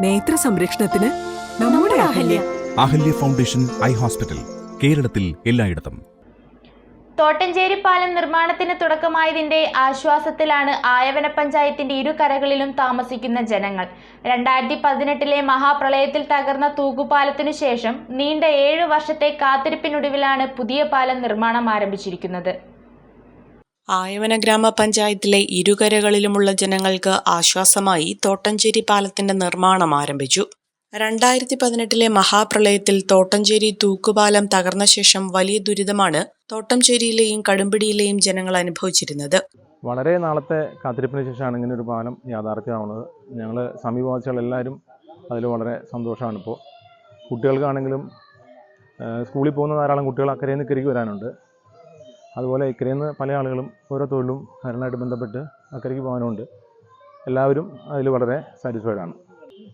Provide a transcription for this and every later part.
നേത്ര സംരക്ഷണത്തിന് നമ്മുടെ Ahalya. Ahalya. Foundation eye hospital കേരളത്തിൽ എല്ലായിടത്തും. തോട്ടഞ്ചേരി പാലം നിർമ്മാണത്തിന് തുടക്കമായതിന്റെ ആശ്വാസത്തിലാണ് ആയവന പഞ്ചായത്തിന്റെ ഇരുകരകളിലും താമസിക്കുന്ന ജനങ്ങൾ. രണ്ടായിരത്തി പതിനെട്ടിലെ മഹാപ്രളയത്തിൽ തകർന്ന തൂക്കുപാലത്തിനു ശേഷം നീണ്ട ഏഴു വർഷത്തെ കാത്തിരിപ്പിനൊടുവിലാണ് പുതിയ പാലം നിർമ്മാണം ആരംഭിച്ചിരിക്കുന്നത്. ആയവന ഗ്രാമപഞ്ചായത്തിലെ ഇരുകരകളിലുമുള്ള ജനങ്ങൾക്ക് ആശ്വാസമായി തോട്ടഞ്ചേരി പാലത്തിന്റെ നിർമ്മാണം ആരംഭിച്ചു. രണ്ടായിരത്തി പതിനെട്ടിലെ മഹാപ്രളയത്തിൽ തോട്ടഞ്ചേരി തൂക്കുപാലം തകർന്ന ശേഷം വലിയ ദുരിതമാണ് തോട്ടഞ്ചേരിയിലെയും കടുമ്പിടിയിലെയും ജനങ്ങൾ അനുഭവിച്ചിരുന്നത്. വളരെ നാളത്തെ കാത്തിരിപ്പിന് ശേഷമാണ് ഇങ്ങനെ ഒരു പാലം യാഥാർത്ഥ്യമാവുന്നത്. ഞങ്ങൾ സമീപവാസികളെല്ലാവരും അതിൽ വളരെ സന്തോഷമാണ് ഇപ്പോൾ കുട്ടികൾക്കാണെങ്കിലും സ്കൂളിൽ പോകുന്ന ധാരാളം കുട്ടികൾ അക്കരയിൽ നിന്ന് ഇക്കരയ്ക്ക് വരാനുണ്ട്. അതുപോലെ ഇക്കരയിൽ നിന്ന് പല ആളുകളും ഓരോ തൊഴിലും അതിനായിട്ട് ബന്ധപ്പെട്ട് അക്കരയ്ക്ക് പോകാനുണ്ട്. എല്ലാവരും അതിൽ വളരെ സാറ്റിസ്ഫൈഡ് ആണ്.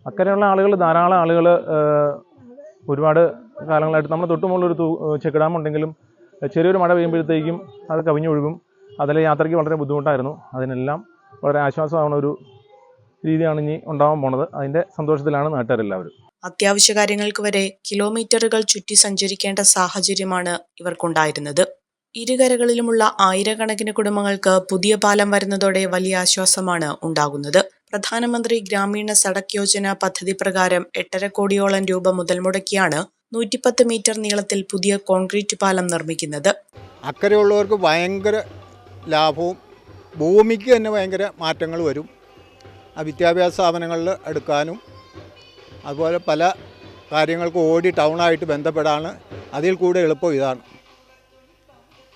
അക്കരെയുള്ള ആളുകൾ ധാരാളം ആളുകൾ ഒരുപാട് കാലങ്ങളായിട്ട് നമ്മുടെ തൊട്ടുമുള്ളൊരു ചെക്ക് ഡാം ഉണ്ടെങ്കിലും ചെറിയൊരു മഴ പെയ്യുമ്പോഴത്തേക്കും അത് കവിഞ്ഞൊഴുകും. അതിലെ യാത്രയ്ക്ക് വളരെ ബുദ്ധിമുട്ടായിരുന്നു. അതിനെല്ലാം വളരെ ആശ്വാസമാവുന്ന ഒരു രീതിയാണ് ഇനി ഉണ്ടാവാൻ പോണത്. അതിന്റെ സന്തോഷത്തിലാണ് നാട്ടുകാരെല്ലാവരും. അത്യാവശ്യ കാര്യങ്ങൾക്ക് വരെ കിലോമീറ്ററുകൾ ചുറ്റി സഞ്ചരിക്കേണ്ട സാഹചര്യമാണ് ഇവർക്കുണ്ടായിരുന്നത്. ഇരുകരകളിലുമുള്ള ആയിരക്കണക്കിന് കുടുംബങ്ങൾക്ക് പുതിയ പാലം വരുന്നതോടെ വലിയ ആശ്വാസമാണ് ഉണ്ടാകുന്നത്. പ്രധാനമന്ത്രി ഗ്രാമീണ സടക് യോജന പദ്ധതി പ്രകാരം എട്ടര കോടിയോളം രൂപ മുതൽ മുടക്കിയാണ് നൂറ്റിപ്പത്ത് മീറ്റർ നീളത്തിൽ പുതിയ കോൺക്രീറ്റ് പാലം നിർമ്മിക്കുന്നത്. അക്കരെയുള്ളവർക്ക് ഭയങ്കര ലാഭവും ഭൂമിക്ക് തന്നെ ഭയങ്കര മാറ്റങ്ങൾ വരും. വിദ്യാഭ്യാസ സ്ഥാപനങ്ങളിൽ എടുക്കാനും അതുപോലെ പല കാര്യങ്ങൾക്ക് ഓടി ടൗണായിട്ട് ബന്ധപ്പെടാണ്. അതിൽ കൂടെ എളുപ്പം ഇതാണ്.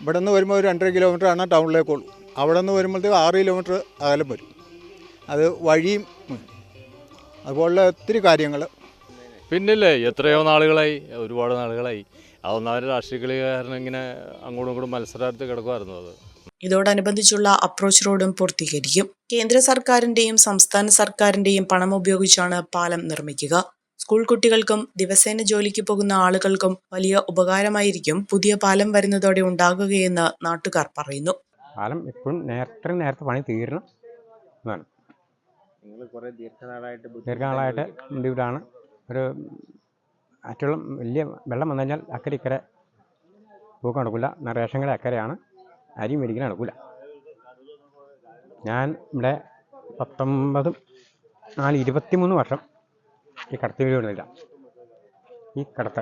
ഇവിടെ നിന്ന് വരുമ്പോൾ ഒരു രണ്ടര കിലോമീറ്ററാണ് ടൗണിലേക്കുള്ളൂ അവിടെ നിന്ന് വരുമ്പോഴത്തേക്ക് ആറ് കിലോമീറ്റർ അകലം വരും. അത് വഴിയും. അതുപോലുള്ള ഒത്തിരി കാര്യങ്ങൾ പിന്നില്ലേ എത്രയോ നാളുകളായി ഒരുപാട് നാളുകളായി. അതൊന്നാമത് രാഷ്ട്രീയ കളി കാരണം ഇങ്ങനെ അങ്ങോട്ടും ഇങ്ങോട്ടും മത്സരാർത്ഥി കിടക്കുമായിരുന്നു അത്. ഇതോടനുബന്ധിച്ചുള്ള അപ്രോച്ച് റോഡും പൂർത്തീകരിക്കും. കേന്ദ്ര സർക്കാരിന്റെയും സംസ്ഥാന സർക്കാരിന്റെയും പണം ഉപയോഗിച്ചാണ് പാലം നിർമ്മിക്കുക. സ്കൂൾ കുട്ടികൾക്കും ദിവസേന ജോലിക്ക് പോകുന്ന ആളുകൾക്കും വലിയ ഉപകാരമായിരിക്കും പുതിയ പാലം വരുന്നതോടെ ഉണ്ടാകുകയെന്ന് നാട്ടുകാർ പറയുന്നു. പാലം എപ്പോഴും നേരത്തെ നേരത്തെ പണി തീരണം എന്നാണ്. ദീർഘനാളായിട്ട് ബുദ്ധിമുട്ടാണ് ഒരു അറ്റുള്ള വലിയ വെള്ളം വന്നു കഴിഞ്ഞാൽ അക്കരെ ഇക്കരെ പൂക്കം നടക്കില്ല. എന്നാൽ റേഷൻ കട അക്കരെയാണ്. അരി മേടിക്കാൻ നടക്കില്ല. ഞാൻ ഇവിടെ പത്തൊമ്പതും നാല് ഇരുപത്തിമൂന്ന് വർഷം ഈ കടത്തി വരുന്നില്ല ഈ കടത്ത്.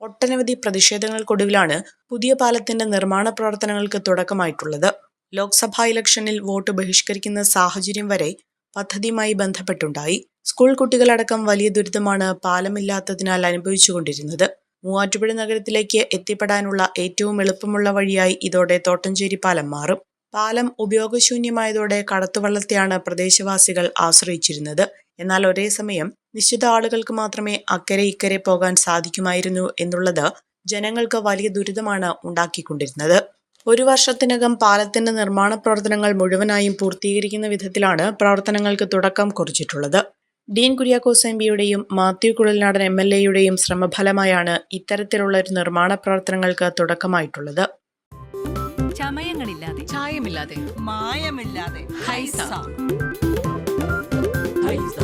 ഒട്ടനവധി പ്രതിഷേധങ്ങൾക്കൊടുവിലാണ് പുതിയ പാലത്തിന്റെ നിർമ്മാണ പ്രവർത്തനങ്ങൾക്ക് തുടക്കമായിട്ടുള്ളത്. ലോക്സഭാ ഇലക്ഷനിൽ വോട്ട് ബഹിഷ്കരിക്കുന്ന സാഹചര്യം വരെ പദ്ധതിയുമായി ബന്ധപ്പെട്ടുണ്ടായി. സ്കൂൾ കുട്ടികളടക്കം വലിയ ദുരിതമാണ് പാലമില്ലാത്തതിനാൽ അനുഭവിച്ചുകൊണ്ടിരുന്നത്. മൂവാറ്റുപുഴ നഗരത്തിലേക്ക് എത്തിപ്പെടാനുള്ള ഏറ്റവും എളുപ്പമുള്ള വഴിയായി ഇതോടെ തോട്ടഞ്ചേരി പാലം മാറും. പാലം ഉപയോഗശൂന്യമായതോടെ കടത്തുവള്ളത്തെയാണ് പ്രദേശവാസികൾ ആശ്രയിച്ചിരുന്നത്. എന്നാൽ ഒരേ സമയം നിശ്ചിത ആളുകൾക്ക് മാത്രമേ അക്കരെ ഇക്കരെ പോകാൻ സാധിക്കുമായിരുന്നു എന്നുള്ളത് ജനങ്ങൾക്ക് വലിയ ദുരിതമാണ് ഉണ്ടാക്കിക്കൊണ്ടിരുന്നത്. ഒരു വർഷത്തിനകം പാലത്തിന്റെ നിർമ്മാണ പ്രവർത്തനങ്ങൾ മുഴുവനായും പൂർത്തീകരിക്കുന്ന വിധത്തിലാണ് പ്രവർത്തനങ്ങൾക്ക് തുടക്കം കുറിച്ചിട്ടുള്ളത്. ഡീൻ കുര്യാക്കോസ് എം പിയുടെയും മാത്യു കുഴൽനാടൻ എം എൽ എയുടെയും ശ്രമഫലമായാണ് ഇത്തരത്തിലുള്ള ഒരു നിർമ്മാണ പ്രവർത്തനങ്ങൾക്ക് തുടക്കമായിട്ടുള്ളത്. ചമയങ്ങളില്ലാതെ ചായമില്ലാതെ മായമില്ലാതെ ഹൈസ. ഹൈസ.